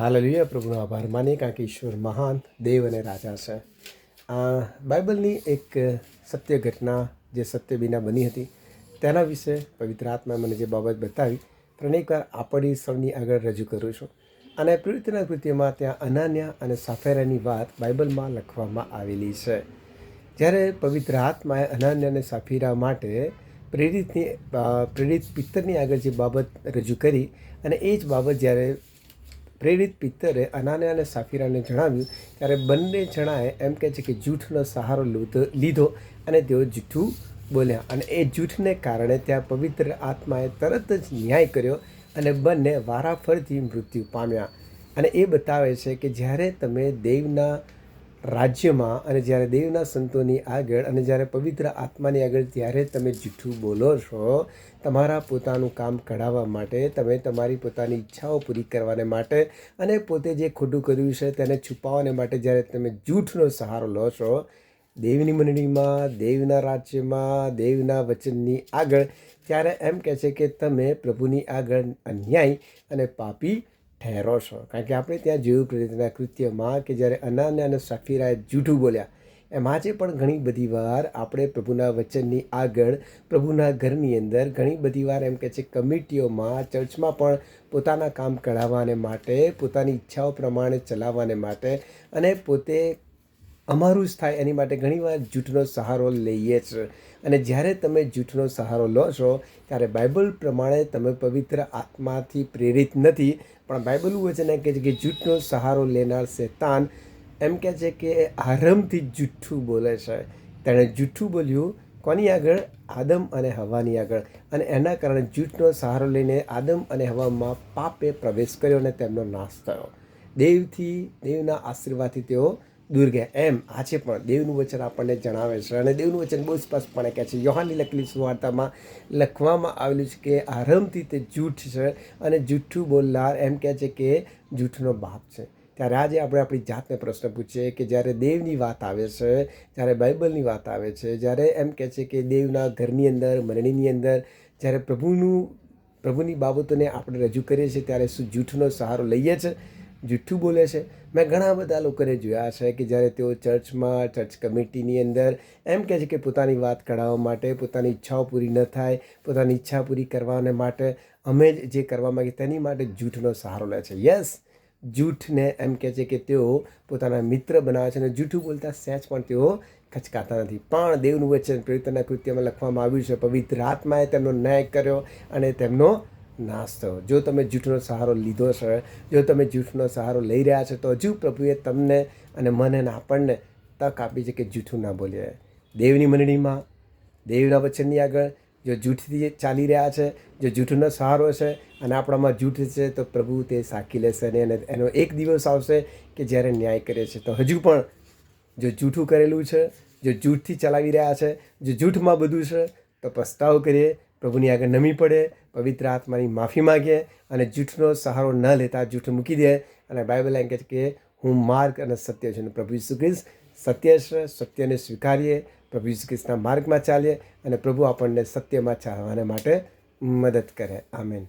Hallelujah, પ્રભુનો આભાર. માની કારણ કે ઈશ્વર મહાન દેવ અને રાજા છે. આ બાઇબલની એક સત્ય ઘટના જે સત્ય વિના બની હતી, તેના વિશે પવિત્ર આત્મા મને જે બાબત બતાવી, પણ એકવાર આપણી સૌની આગળ રજૂ કરું છું. અને પ્રવૃત્તિના કૃત્યમાં ત્યાં અનાન્યા અને સાફેરાની વાત બાઇબલમાં લખવામાં આવેલી છે. જ્યારે પવિત્ર આત્માએ અનાન્ય અને સાફીરા માટે પ્રેરિતની પ્રેરિત પિત્તરની આગળ જે બાબત રજૂ કરી, અને એ જ બાબત જ્યારે પ્રેરિત પિત્તરે અનાને અને સાફીરાને જણાવ્યું, ત્યારે બંને જણાએ એમ કહે છે કે જૂઠનો સહારો લીધો અને તેઓ જૂઠું બોલ્યા અને એ જૂઠને કારણે ત્યાં પવિત્ર આત્માએ તરત જ ન્યાય કર્યો અને બંને વારાફરતી મૃત્યુ પામ્યા. અને એ બતાવે છે કે જ્યારે તમે દેવના રાજ્યમાં અને જ્યારે દેવના સંતોની આગળ અને જ્યારે પવિત્ર આત્માની આગળ ત્યારે તમે જૂઠું બોલો છો, તમારા પોતાનું કામ કઢાવવા માટે, તમે તમારી પોતાની ઈચ્છાઓ પૂરી કરવાને માટે અને પોતે જે ખોટું કર્યું છે તેને છુપાવવાને માટે જ્યારે તમે જૂઠનો સહારો લો છો, દેવની મંડળીમાં, દેવના રાજ્યમાં, દેવના વચનની આગળ, ત્યારે એમ કહે છે કે તમે પ્રભુની આગળ અન્યાય અને પાપી ઠહેરો છો. કારણ કે આપણે ત્યાં જોયું પ્રેરિતના કૃત્યમાં કે જ્યારે અનાન્ય અને સફીરાએ જૂઠું બોલ્યા, એમાં આજે પણ ઘણી બધી વાર આપણે પ્રભુના વચનની આગળ, પ્રભુના ઘરની અંદર ઘણી બધી વાર એમ કહે છે, કમિટીઓમાં, ચર્ચમાં પણ પોતાના કામ કઢાવવાને માટે, પોતાની ઈચ્છાઓ પ્રમાણે ચલાવવાને માટે અને પોતે અમારું જ થાય એની માટે ઘણીવાર જૂઠનો સહારો લઈએ છીએ અને જ્યારે તમે જૂઠનો સહારો લો છો, ત્યારે બાઇબલ પ્રમાણે તમે પવિત્ર આત્માથી પ્રેરિત નથી. પણ બાઇબલ વચન કહે છે કે જૂઠનો સહારો લેનાર શેતાન એમ કહે છે કે આરંભથી જૂઠું બોલે છે. તેણે જૂઠું બોલ્યું, કોની આગળ? આદમ અને હવાની આગળ. અને એના કારણે જૂઠનો સહારો લઈને આદમ અને હવામાં પાપે પ્રવેશ કર્યો અને તેમનો નાશ થયો. દેવથી, દેવના આશીર્વાદથી તેઓ દૂર ગયા એમ. આજે પણ દેવનું વચન આપણને જણાવે છે અને દેવનું વચન બહુ સ્પષ્ટપણે કહે છે. યોહાનની લખેલી સુવાર્તામાં લખવામાં આવેલું છે કે આરંભથી તે જૂઠ છે અને જૂઠું બોલનાર એમ કહે છે કે જૂઠનો બાપ છે. ત્યારે આજે આપણે આપણી જાતને પ્રશ્ન પૂછીએ કે જ્યારે દેવની વાત આવે છે, જ્યારે બાઇબલની વાત આવે છે, જ્યારે એમ કહે છે કે દેવના ઘરની અંદર, મરણીની અંદર, જ્યારે પ્રભુનું, પ્રભુની બાબતોને આપણે રજૂ કરીએ છીએ, ત્યારે શું જૂઠનો સહારો લઈએ છીએ જૂઠું બોલે છે. મેં ઘણા બધા લોકોને જોયા છે કે જ્યારે તેઓ ચર્ચમાં, ચર્ચ કમિટીની અંદર એમ કહે છે કે પોતાની વાત કઢાવવા માટે, પોતાની ઈચ્છાઓ પૂરી ન થાય, પોતાની ઈચ્છા પૂરી કરવાને માટે અમે જ જે કરવા માગીએ તેની માટે જૂઠનો સહારો લે છે. યસ જૂઠને એમ કહે છે કે તેઓ પોતાના મિત્ર બનાવે છે અને જૂઠું બોલતા સહેજ પણ તેઓ ખચકાતા નથી. પણ દેવનું વચન પ્રેરિતના કૃત્યમાં લખવામાં આવ્યું છે, પવિત્ર આત્માએ તેમનો ન્યાય કર્યો અને તેમનો નાશ થયો. જો તમે જૂઠનો સહારો લીધો છે, જો તમે જૂઠનો સહારો લઈ રહ્યા છો, તો હજુ પ્રભુએ તમને અને મને અને આપણને તક આપી છે કે જૂઠું ના બોલીએ દેવની મંડળીમાં, દેવના વચનની આગળ જો જૂઠથી ચાલી રહ્યા છે, જો જૂઠનો સહારો છે અને આપણામાં જૂઠ છે, તો પ્રભુ તે સાકી લેશે અને એને- એક દિવસ આવશે કે જ્યારે ન્યાય કરે છે. તો હજુ પણ જો જૂઠું કરેલું છે, જો જૂઠથી ચલાવી રહ્યા છે, જો જૂઠમાં બધું છે, તો પસ્તાવ કરીએ પ્રભુની આગળ નમી પડે, પવિત્ર આત્માની માફી માગે અને જૂઠનો સહારો ન લેતા જૂઠ મૂકી દે. અને બાઇબલ એમ કહે છે કે હું માર્ગ અને સત્ય છું અને પ્રભુ ઈસુ ખ્રિસ્ત. સત્ય છે, સત્યને સ્વીકારીએ, પ્રભુ ઈસુ ખ્રિસ્તના માર્ગમાં ચાલીએ અને પ્રભુ આપણને સત્યમાં ચાલવાને માટે મદદ કરે. આમેન.